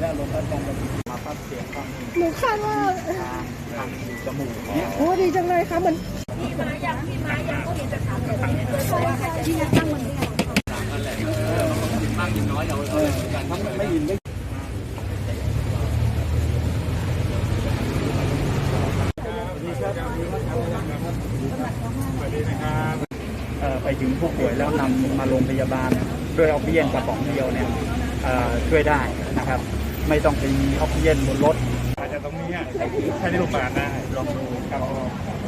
เสียงฟังหนูคาดว่าทางทางจมูกเนี่ยโอ้ดีจังเลยค่ะเหมือนมากยินน้อยเราเออการทำไม่ยินไม่เอ่อไปถึงผู้ป่วยแล้วนำมาโรงพยาบาล ด้วยออกซิเจนกระป๋องเดียวเนี่ยเอ่อช่วยได้นะครับ ไม่ต้องไปมีออกซิเจนบนรถอาจจะตรงนี้อะใช้ในโรงพยาบาลได้ลองดูครับผ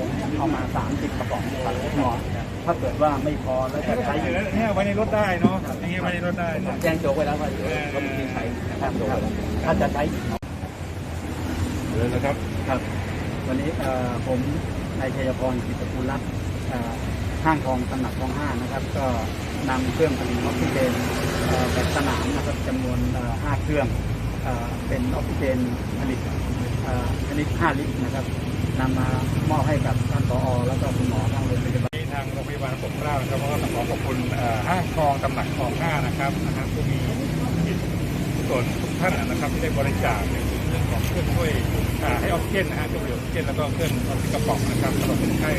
มเอามา 30กระป๋องตัดหน่อยถ้าเกิดว่าไม่พอแล้วจะใช้เนี่ยไว้ในรถได้เนาะอย่างเงี้ยไว้ในรถได้เนี่ยแจ้งโจกไว้แล้วว่าเดี๋ยวเรามีใช้นะครับถ้าจะใช้เลยนะครับครับ วันนี้เอ่อผมนายชัยพรกิตกุลรัตน์เอ่อห้างทองตำหนักทองห้านะครับ ก็นำเครื่องผลิตออกซิเจนเอ่อแบบสนามนะครับจำนวนเอ่อห้าเครื่อง เป็นออกซิเจนผลิตเอ่อชนิด5ลิตรนะครับนำมามอบให้กับท่านผออแล้วก็คุณหมอทางโรงพยาบาลทางโรงพยาบาลปกเกล้านะครับก็ต้องขอขอบคุณห้างทองตำหนักทองห้านะครับนะครับผู้มีจิตส่วนทุกท่านนะครับที่ได้บริจาคในเรื่องของเครื่องช่วยให้ออกซิเจนนะฮะเครื่องออกซิเจนแล้วก็เครื่องออกซิเจนกระป๋องนะครับสำหรับคนไข้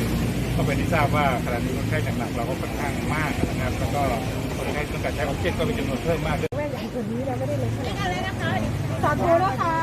ก็เป็นที่ทราบว่าขณะนี้คนไข้หนักๆเราก็ค่อนข้างมากนะครับ แล้วก็คนไข้ต้องการใช้ออกซิเจนก็มีจำนวนเพิ่มมากแม่ใหญ่ กว่านี้เราไม่ได้เลยขนาดนี้สาธุนะคะ